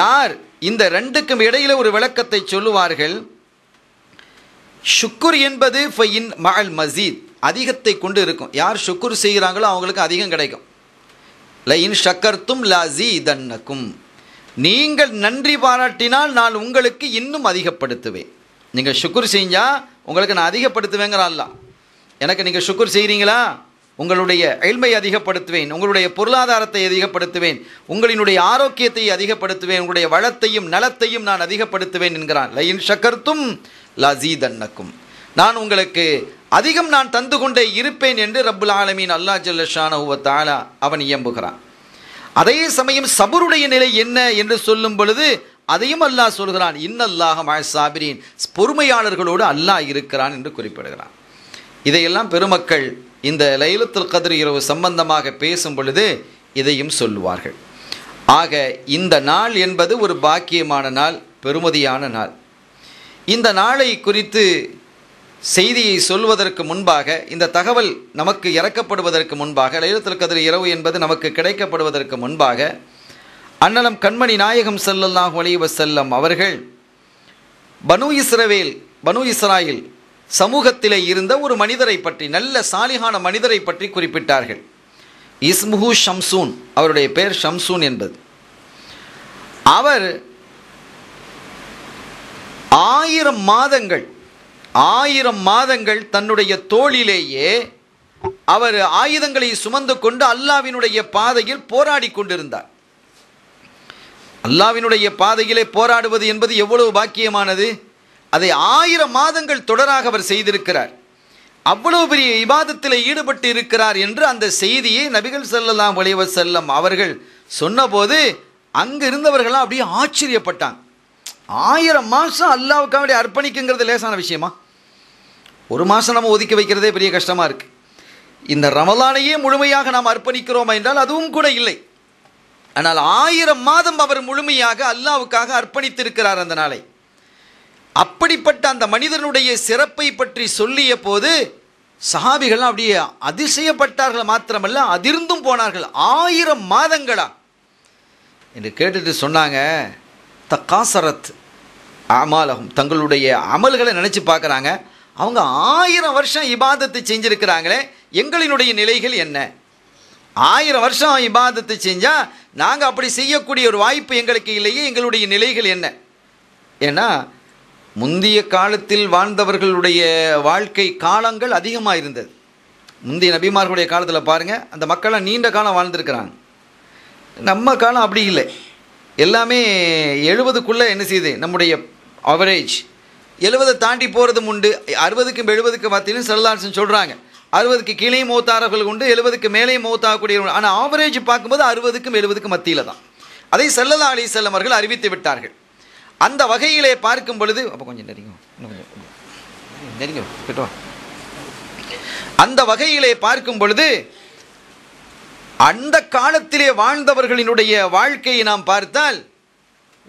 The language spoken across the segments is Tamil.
யார் இந்த ரெண்டுக்கும் இடையில ஒரு விளக்கத்தை சொல்லுவார்கள்? ஷுக்குர் என்பது ஃபையின் மகள் மசீத் அதிகத்தை கொண்டு இருக்கும். யார் ஷுக்குர் செய்கிறாங்களோ அவங்களுக்கு அதிகம் கிடைக்கும். லைன் ஷக்கர்த்தும் லாசி தன்னக்கும் நீங்கள் நன்றி பாராட்டினால் நான் உங்களுக்கு இன்னும் அதிகப்படுத்துவேன். நீங்கள் ஷுக்குர் செஞ்சால் உங்களுக்கு நான் அதிகப்படுத்துவேங்கிற எனக்கு நீங்கள் ஷுக்குர் செய்கிறீங்களா உங்களுடைய எழ்மை அதிகப்படுத்துவேன் உங்களுடைய பொருளாதாரத்தை அதிகப்படுத்துவேன் உங்களினுடைய ஆரோக்கியத்தை அதிகப்படுத்துவேன் உங்களுடைய வளத்தையும் நலத்தையும் நான் அதிகப்படுத்துவேன் என்கிறான். லயின் ஷக்கர்த்தும் லசீதன்னக்கும் நான் உங்களுக்கு அதிகம் நான் தந்து கொண்டே இருப்பேன் என்று ரப்புல் ஆலமீன் அல்லா ஜல்லஷானஹுவ தாலா அவன் இயம்புகிறான். அதே சமயம் சபருடைய நிலை என்ன என்று சொல்லும் பொழுது அதையும் அல்லாஹ் சொல்கிறான் இன்னல்லாக மழ சாபிரின். பொறுமையாளர்களோடு அல்லாஹ் இருக்கிறான் என்று குறிப்பிடுகிறான். இதையெல்லாம் பெருமக்கள் இந்த லைலத்துல் கதிர் இரவு சம்பந்தமாக பேசும் பொழுது இதையும் சொல்லுவார்கள். ஆக இந்த நாள் என்பது ஒரு பாக்கியமான நாள் பெருமதியான நாள். இந்த நாளை குறித்து செய்தியை சொல்வதற்கு முன்பாக இந்த தகவல் நமக்கு இறக்கப்படுவதற்கு முன்பாக லைலத்துல் கதிர் இரவு என்பது நமக்கு கிடைக்கப்படுவதற்கு முன்பாக அன்னலம் கண்மணி நாயகம் செல்லல்லாஹ் அலைஹி வஸல்லம் அவர்கள் பனு இஸ்ரவேல் பனு இஸ்ராயில் சமூகத்திலே இருந்த ஒரு மனிதரை பற்றி நல்ல சாலிகான மனிதரை பற்றி குறிப்பிட்டார்கள். இஸ்முஹு ஷம்சூன் அவருடைய பெயர் ஷம்சூன் என்பது. அவர் ஆயிரம் மாதங்கள் ஆயிரம் மாதங்கள் தன்னுடைய தோளிலேயே அவர் ஆயுதங்களை சுமந்து கொண்டு அல்லாவினுடைய பாதையில் போராடி கொண்டிருந்தார். அல்லாவினுடைய பாதையிலே போராடுவது என்பது எவ்வளவு பாக்கியமானது? அதை ஆயிரம் மாதங்கள் தொடராக அவர் செய்திருக்கிறார். அவ்வளவு பெரிய இபாதத்தில் ஈடுபட்டு இருக்கிறார் என்று அந்த செய்தியை நபிகள் செல்லலாம் அலைஹி செல்லம் அவர்கள் சொன்னபோது அங்கே இருந்தவர்கள்லாம் அப்படியே ஆச்சரியப்பட்டாங்க. ஆயிரம் மாதம் அல்லாவுக்காக அப்படியே அர்ப்பணிக்குங்கிறது லேசான விஷயமா? ஒரு மாதம் நம்ம ஒதுக்கி வைக்கிறதே பெரிய கஷ்டமாக இருக்குது இந்த ரமலானையே முழுமையாக நாம் அர்ப்பணிக்கிறோமா என்றால் அதுவும் கூட இல்லை. ஆனால் ஆயிரம் மாதம் அவர் முழுமையாக அல்லாவுக்காக அர்ப்பணித்திருக்கிறார் அந்த நாளை. அப்படிப்பட்ட அந்த மனிதனுடைய சிறப்பை பற்றி சொல்லிய போது சஹாபிகள்லாம் அப்படியே அதிசயப்பட்டார்கள் மாத்திரமல்ல அதிர்ந்தும் போனார்கள். ஆயிரம் மாதங்களா. என்று கேட்டுட்டு சொன்னாங்க தக்காசரத் அமாலகம் தங்களுடைய அமல்களை நினச்சி பார்க்குறாங்க. அவங்க ஆயிரம் வருஷம் இபாதத்தை செஞ்சுருக்கிறாங்களே எங்களினுடைய நிலைகள் என்ன? ஆயிரம் வருஷம் இபாதத்தை செஞ்சால் நாங்கள் அப்படி செய்யக்கூடிய ஒரு வாய்ப்பு எங்களுக்கு இல்லையே எங்களுடைய நிலைகள் என்ன? ஏன்னா முந்தைய காலத்தில் வாழ்ந்தவர்களுடைய வாழ்க்கை காலங்கள் அதிகமாக இருந்தது. முந்தைய நபிமார்களுடைய காலத்தில் பாருங்கள் அந்த மக்கள்லாம் நீண்ட காலம் வாழ்ந்துருக்கிறாங்க. நம்ம காலம் அப்படி இல்லை. எல்லாமே எழுபதுக்குள்ளே என்ன செய்யுது? நம்முடைய அவரேஜ் எழுபதை தாண்டி போகிறதும் உண்டு. அறுபதுக்கும் எழுபதுக்கு மத்தியிலும் செல்லாசன் சொல்கிறாங்க அறுபதுக்கு கீழே மூத்தாரர்கள் உண்டு எழுபதுக்கு மேலே மூத்தாகக்கூடிய ஆனால் ஆவரேஜ் பார்க்கும்போது அறுபதுக்கும் எழுபதுக்கும் மத்தியில் தான் அதை செல்லதா அலி செல்லமர்கள் அறிவித்து விட்டார்கள். அந்த வகையிலே பார்க்கும் பொழுது அப்போ கொஞ்சம் நெருங்கும் கொஞ்சம் நெருங்கும் கிட்டவா அந்த வகையிலே பார்க்கும் பொழுது அந்த காலத்திலே வாழ்ந்தவர்களினுடைய வாழ்க்கையை நாம் பார்த்தால்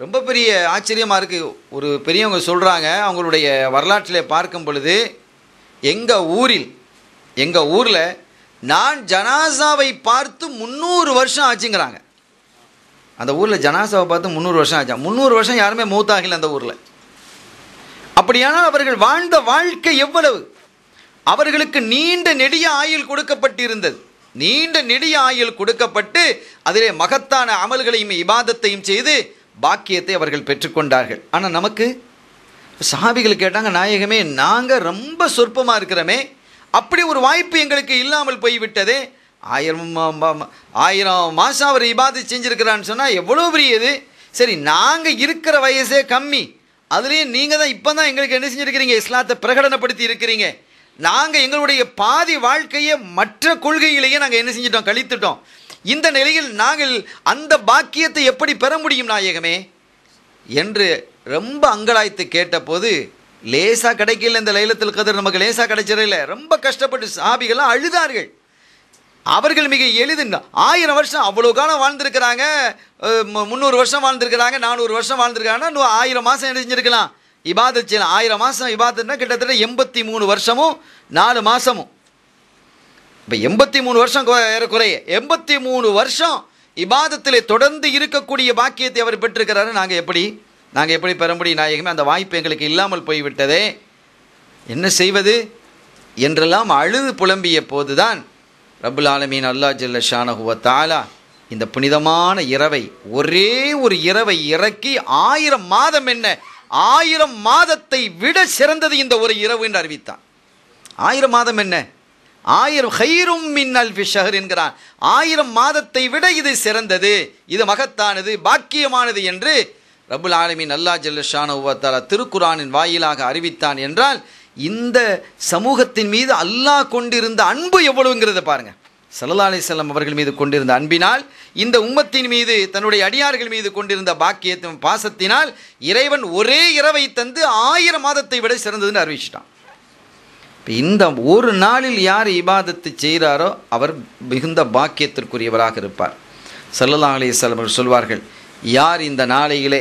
ரொம்ப பெரிய ஆச்சரியமாக இருக்குது ஒரு பெரியவங்க சொல்கிறாங்க அவங்களுடைய வரலாற்றிலே பார்க்கும் பொழுது எங்கள் ஊரில் எங்கள் ஊரில் நான் ஜனாசாவை பார்த்து முந்நூறு வருஷம் ஆச்சுங்கிறாங்க. அந்த ஊரில் ஜனாசாவை பார்த்து முந்நூறு வருஷம் ஆச்சா முந்நூறு வருஷம் யாருமே மூத்தாகல அந்த ஊரில். அப்படியானால் அவர்கள் வாழ்ந்த வாழ்க்கை எவ்வளவு? அவர்களுக்கு நீண்ட நெடிய ஆயுள் கொடுக்கப்பட்டிருந்தது. நீண்ட நெடிய ஆயுள் கொடுக்கப்பட்டு அதிலே மகத்தான அமல்களையும் இபாதத்தையும் செய்து பாக்கியத்தை அவர்கள் பெற்றுக்கொண்டார்கள். ஆனால் நமக்கு சாபிகள் கேட்டாங்க நாயகமே நாங்கள் ரொம்ப சொற்பமாக இருக்கிறோமே. அப்படி ஒரு வாய்ப்பு எங்களுக்கு இல்லாமல் போய்விட்டதே. ஆயிரம் ஆயிரம் மாதம் அவர் இபாதை செஞ்சுருக்கிறான்னு சொன்னால் எவ்வளோ பெரிய இது சரி நாங்கள் இருக்கிற வயசே கம்மி. அதுலேயும் நீங்கள் தான் இப்போ தான் எங்களுக்கு என்ன செஞ்சுருக்கிறீங்க? இஸ்லாத்தை பிரகடனப்படுத்தி இருக்கிறீங்க. நாங்கள் எங்களுடைய பாதி வாழ்க்கையை மற்ற கொள்கையிலேயே நாங்கள் என்ன செஞ்சிட்டோம்? கழித்துட்டோம். இந்த நிலையில் நாங்கள் அந்த பாக்கியத்தை எப்படி பெற முடியும் நாயகமே? என்று ரொம்ப அங்கலாய்த்து கேட்டபோது லேசாக கிடைக்கல இந்த லைலத்தில் கதிர் நமக்கு லேசாக கிடைச்சிடல. ரொம்ப கஷ்டப்பட்டு சாபிகள்லாம் அழுதார்கள். அவர்கள் மிக எளிது. ஆயிரம் வருஷம் அவ்வளோ காலம் வாழ்ந்திருக்கிறாங்க. மு- முந்நூறு வருஷம் வாழ்ந்திருக்கிறாங்க நானூறு வருஷம் வாழ்ந்திருக்காங்கன்னா இன்னும் ஆயிரம் மாதம் என்ன செஞ்சிருக்கலாம் இபாதத் செய்யலாம். ஆயிரம் மாதம் இபாதத்னா கிட்டத்தட்ட எண்பத்தி மூணு வருஷமும் நாலு மாதமும் இப்போ எண்பத்தி மூணு வருஷம் ஏறக்குறைய. எண்பத்தி மூணு வருஷம் இபாதத்தில் தொடர்ந்து இருக்கக்கூடிய பாக்கியத்தை அவர் பெற்றிருக்கிறாரு. நாங்கள் எப்படி நாங்கள் எப்படி பெற முடியும்? நாயகமே அந்த வாய்ப்பு எங்களுக்கு இல்லாமல் போய்விட்டதே. என்ன செய்வது? என்றெல்லாம் அழுது புலம்பிய போதுதான் ரபுல் ஆலமீன் அல்லா ஜல்ல ஷானஹுவ தாலா இந்த புனிதமான இரவை ஒரே ஒரு இரவை இறக்கி ஆயிரம் மாதம் என்ன? ஆயிரம் மாதத்தை விட சிறந்தது இந்த ஒரு இரவு என்று அறிவித்தான். ஆயிரம் மாதம் என்ன? ஆயிரம் ஹைரும் மின் அல்ஃபி ஷஹர் என்கிறான். ஆயிரம் மாதத்தை விட இது சிறந்தது. இது மகத்தானது பாக்கியமானது என்று ரபுல் ஆலமின் அல்லா ஜல்லஷானுவத்தாலா திருக்குரானின் வாயிலாக அறிவித்தான் என்றால் இந்த சமூகத்தின் மீது அல்லாஹ் கொண்டிருந்த அன்பு எவ்வளவுங்கிறத பாருங்க. சல்லா அலிசல்லாம் அவர்கள் மீது கொண்டிருந்த அன்பினால் இந்த உம்மத்தின் மீது தன்னுடைய அடியார்கள் மீது கொண்டிருந்த பாக்கியத்தின் பாசத்தினால் இறைவன் ஒரே இரவை தந்து ஆயிரம் மாதத்தை விட சிறந்ததுன்னு அறிவிச்சிட்டான். இப்போ இந்த ஒரு நாளில் யார் இபாதத்தை செய்கிறாரோ அவர் மிகுந்த பாக்கியத்திற்குரியவராக இருப்பார். சல்லல்லா அலிஸ்லாம் அவர்கள் சொல்வார்கள் யார் இந்த நாளையிலே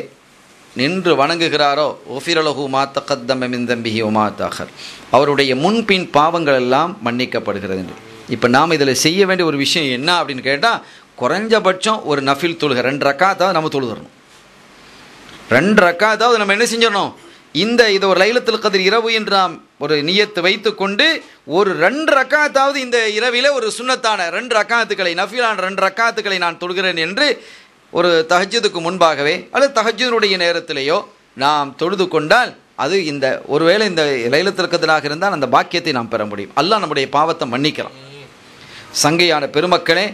நின்று வணங்குகிறாரோ? ஒஃபிரலகு மாத்த கத்தமின் தம்பிஹி அவருடைய முன்பின் பாவங்கள் எல்லாம் மன்னிக்கப்படுகிறது என்று. இப்போ நாம் இதில் செய்ய வேண்டிய ஒரு விஷயம் என்ன அப்படின்னு கேட்டால் குறைஞ்சபட்சம் ஒரு நஃபில் தொழுக. ரெண்டு ரக்காத்தாவது நம்ம தொழுகிறணும் ரெண்டு ரக்காத்தாவது நம்ம என்ன செஞ்சிடணும்? இந்த இது ஒரு லைலத்தில் கதிர் இரவு என்று நாம் ஒரு நியத்து வைத்துக்கொண்டு ஒரு ரெண்டு ரக்காத்தாவது இந்த இரவில் ஒரு சுண்ணத்தான ரெண்டு ரக்காத்துக்களை நஃபிலான ரெண்டு ரக்காத்துக்களை நான் தொழுகிறேன் என்று ஒரு தஹஜதுக்கு முன்பாகவே அல்லது தஹஜனுடைய நேரத்திலேயோ நாம் தொழுது கொண்டால் அது இந்த ஒருவேளை இந்த லைலத்தில் கதிராக இருந்தால் அந்த பாக்கியத்தை நாம் பெற முடியும். அல்லாஹ் நம்முடைய பாவத்தை மன்னிக்கலாம் சங்கையான பெருமக்களே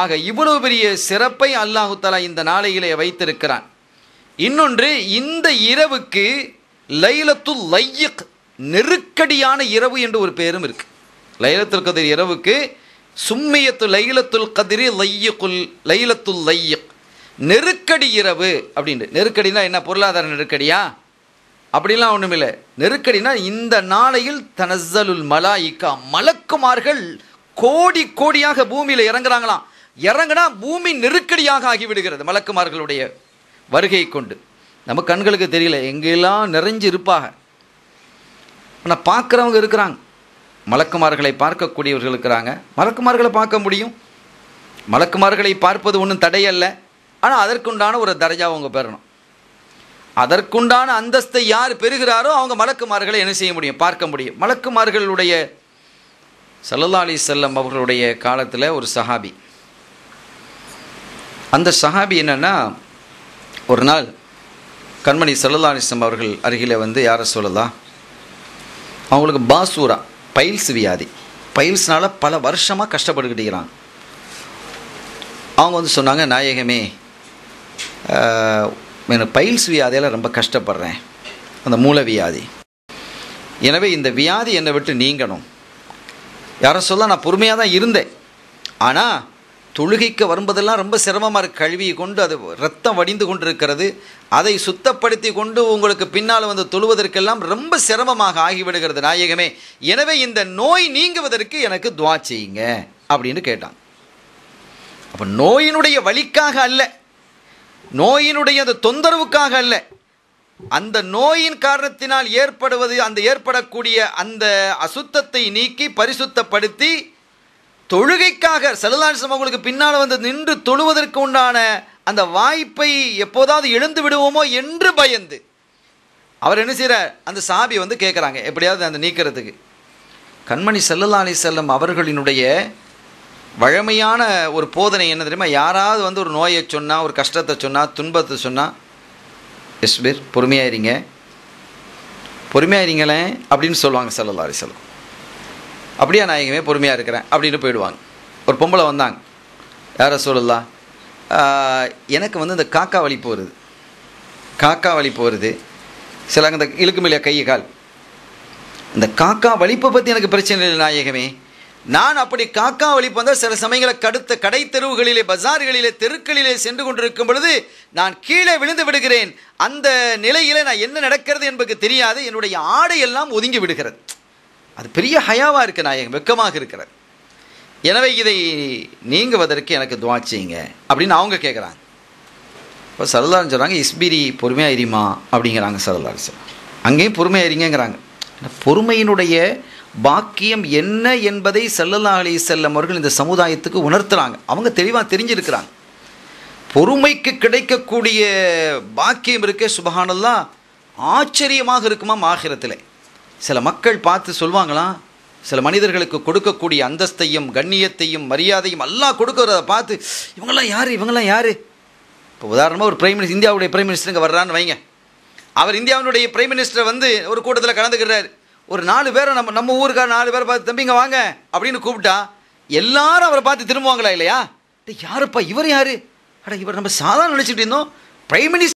ஆக இவ்வளவு பெரிய சிறப்பை அல்லாஹு தலா இந்த நாளையிலே வைத்திருக்கிறான். இன்னொன்று இந்த இரவுக்கு லைலத்துல் லையக் நெருக்கடியான இரவு என்று ஒரு பேரும் இருக்கு. லைலத்துல் கதிர் இரவுக்கு சும்மியத்து லைலத்துல் கதிரி லையக்குல் லைலத்துல் லையக். நெருக்கடி இரவு அப்படின்ட்டு. நெருக்கடினா என்ன? பொருளாதார நெருக்கடியா? அப்படிலாம் ஒன்றும் இல்லை நெருக்கடினா இந்த நாளையில் தனசலுல் மலாயிக்கா மலக்குமார்கள் கோடி கோடியாக பூமியில் இறங்குறாங்களாம். இறங்குனா பூமி நெருக்கடியாக ஆகிவிடுகிறது மலக்குமார்களுடைய வருகை கொண்டு. நம்ம கண்களுக்கு தெரியல எங்கெல்லாம் நிறைஞ்சு இருப்பாங்க. ஆனால் பார்க்குறவங்க இருக்கிறாங்க. மலக்குமார்களை பார்க்கக்கூடியவர்கள் இருக்கிறாங்க. மலக்குமார்களை பார்க்க முடியும். மலக்குமார்களை பார்ப்பது ஒன்றும் தடையல்ல. ஆனால் அதற்குண்டான ஒரு தரஜா அவங்க பெறணும். அதற்குண்டான அந்தஸ்தை யார் பெறுகிறாரோ அவங்க மலக்குமார்களை என்ன செய்ய முடியும்? பார்க்க முடியும். மலக்குமார்களுடைய சல்லல்லா அலி செல்லம் அவர்களுடைய காலத்தில் ஒரு சஹாபி. அந்த சஹாபி என்னென்னா ஒரு நாள் கண்மணி சல்லல்லா அலிஸ்லம் அவர்கள் அருகில் வந்து யாரை சொல்லலாம் அவங்களுக்கு பாசூரா பைல்ஸ் வியாதி. பைல்ஸ்னால் பல வருஷமாக கஷ்டப்பட்டுக்கிட்டுக்கிறாங்க அவங்க வந்து சொன்னாங்க நாயகமே எனக்கு பைல்ஸ் வியாதியால் ரொம்ப கஷ்டப்படுறேன். அந்த மூல வியாதி. எனவே இந்த வியாதி என்னை விட்டு நீங்கணும். யாரும் சொல்ல நான் பொறுமையாக தான் இருந்தேன். ஆனால் தொழுகைக்கு வரும்போதெல்லாம் ரொம்ப சிரமமாக இருக்க. கழுவியை கொண்டு அது ரத்தம் வடிந்து கொண்டு இருக்கிறது அதை சுத்தப்படுத்தி கொண்டு உங்களுக்கு பின்னால் வந்து தொழுவதற்கெல்லாம் ரொம்ப சிரமமாக ஆகிவிடுகிறது நாயகமே. எனவே இந்த நோய் நீங்குவதற்கு எனக்கு துவா செய்யுங்க அப்படின்னு கேட்டான். அப்போ நோயினுடைய வழிக்காக அல்ல. நோயினுடைய அந்த தொந்தரவுக்காக அல்ல. அந்த நோயின் காரணத்தினால் ஏற்படுவது அந்த ஏற்படக்கூடிய அந்த அசுத்தத்தை நீக்கி பரிசுத்தப்படுத்தி தொழுகைக்காக செல்லலாசம் அவங்களுக்கு பின்னால் வந்து நின்று தொழுவதற்கு உண்டான அந்த வாய்ப்பை எப்போதாவது எழுந்து விடுவோமோ என்று பயந்து அவர் என்ன செய்கிறார் அந்த சாபி வந்து கேட்குறாங்க எப்படியாவது அந்த நீக்கிறதுக்கு. கண்மணி செல்லல்லா அலி செல்லம் அவர்களினுடைய வழமையான ஒரு போதனை என்ன தெரியுமா? யாராவது வந்து ஒரு நோயை சொன்னால் ஒரு கஷ்டத்தை சொன்னால் துன்பத்தை சொன்னால் எஸ்பீர் பொறுமையாக இருங்க பொறுமையாக அப்படின்னு சொல்லுவாங்க செல்லல்லா அலி அப்படியே அப்படியா நான் எங்கேயுமே பொறுமையாக இருக்கிறேன். அப்படின்னு போயிடுவாங்க. ஒரு பொம்பளை வந்தாங்க. யாரை சொல்லலாம் எனக்கு வந்து இந்த காக்கா வலி போகிறது காக்கா வலி போகிறது சில அந்த இழுக்குமில்லையா கை கால். இந்த காக்கா வலிப்பை பற்றி எனக்கு பிரச்சனை இல்லை நாயகமே. நான் அப்படி காக்கா வலிப்பு வந்தால் சில சமயங்களை கடுத்த கடை தெருவுகளிலே பஜார்களிலே தெருக்களிலே சென்று கொண்டிருக்கும் பொழுது நான் கீழே விழுந்து விடுகிறேன். அந்த நிலையில் நான் என்ன நடக்கிறது என்பது தெரியாது. என்னுடைய ஆடை எல்லாம் ஒதுங்கி விடுகிறது. அது பெரிய ஹயாவாக இருக்குது நான் வெக்கமாக இருக்கிறது. எனவே இதை நீங்குவதற்கு எனக்கு துவாச்சிங்க அப்படின்னு அவங்க கேட்குறாங்க. இப்போ சரதாரன் சொல்கிறாங்க இஸ்பிரி பொறுமையாக இருமா? அப்படிங்கிறாங்க சரதாரன் சார் அங்கேயும் பொறுமையாக இருங்கிறாங்க பொறுமையினுடைய பாக்கியம் என்ன என்பதை சல்லல்லா அலி செல்லம் அவர்கள் இந்த சமுதாயத்துக்கு உணர்த்துறாங்க. அவங்க தெளிவாக தெரிஞ்சிருக்கிறாங்க. பொறுமைக்கு கிடைக்கக்கூடிய பாக்கியம் இருக்கே சுபஹானல்லா ஆச்சரியமாக இருக்குமா ஆகிரத்தில். சில மக்கள் பார்த்து சொல்லுவாங்களாம் சில மனிதர்களுக்கு கொடுக்கக்கூடிய அந்தஸ்தையும் கண்ணியத்தையும் மரியாதையும் எல்லாம் கொடுக்கறத பார்த்து இவங்கெல்லாம் யார்? இவங்கெல்லாம் யார்? இப்போ உதாரணமாக ஒரு பிரைம் மினிஸ்டர் இந்தியாவுடைய பிரைம் மினிஸ்டருங்க வர்றான்னு வைங்க. அவர் இந்தியாவினுடைய பிரைம் மினிஸ்டர் வந்து ஒரு கூட்டத்தில் கலந்துக்கிறார். ஒரு நாலு பேரை நம்ம நம்ம ஊருக்கார நாலு பேரை பார்த்து தம்பிங்க வாங்க அப்படின்னு கூப்பிட்டா எல்லாரும் அவரை பார்த்து திரும்புவாங்களா இல்லையா? யாருப்பா? இவர் யாரு? அட இவர் நம்ம சாதாரண நினச்சிட்டு இருந்தோம். Prime minister